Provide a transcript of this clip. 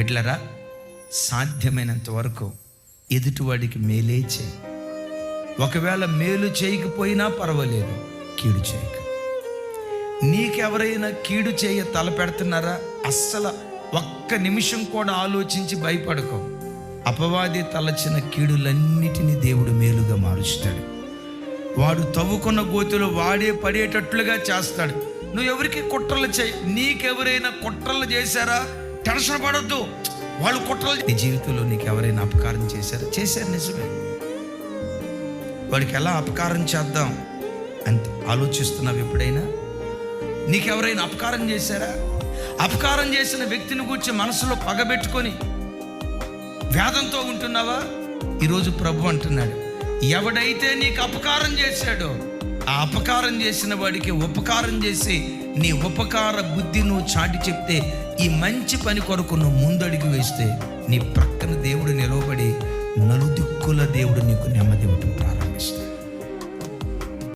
బిడ్లరా సాధ్యమైనంత వరకు ఎదుటివాడికి మేలే చేయి. ఒకవేళ మేలు చేయకపోయినా పర్వాలేదు కీడు చేయక. నీకెవరైనా కీడు చేయ తలపెడుతున్నారా అస్సలు ఒక్క నిమిషం కూడా ఆలోచించి భయపడకో. అపవాది తలచిన కీడులన్నిటినీ దేవుడు మేలుగా మారుస్తాడు. వాడు తవ్వుకున్న గోతులు వాడే పడేటట్లుగా చేస్తాడు. నువ్వు ఎవరికి కుట్రలు చేయి? నీకెవరైనా కుట్రలు చేశారా? టెన్షన్ పడొద్దు. వాళ్ళు కుట్రలు నీ జీవితంలో నీకు ఎవరైనా అపకారం చేశారా? చేశారు నిజమే. వాడికి ఎలా అపకారం చేద్దాం? అంత ఆలోచిస్తున్నావు ఎప్పుడైనా? నీకెవరైనా అపకారం చేశారా? అపకారం చేసిన వ్యక్తిని గురించి మనసులో పగబెట్టుకొని వేదంతో ఉంటున్నావా? ఈరోజు ప్రభు అంటున్నాడు ఎవడైతే నీకు అపకారం చేశాడో ఆ అపకారం చేసిన వాడికి ఉపకారం చేసి నీ ఉపకార బుద్ధి నువ్వు చాటి చెప్తే ఈ మంచి పని కొరకు నువ్వు ముందడుగు వేస్తే నీ ప్రక్కన దేవుడు నిలవబడి నలుదిక్కుల దేవుడు నీకు నెమ్మది ఉంటుంది.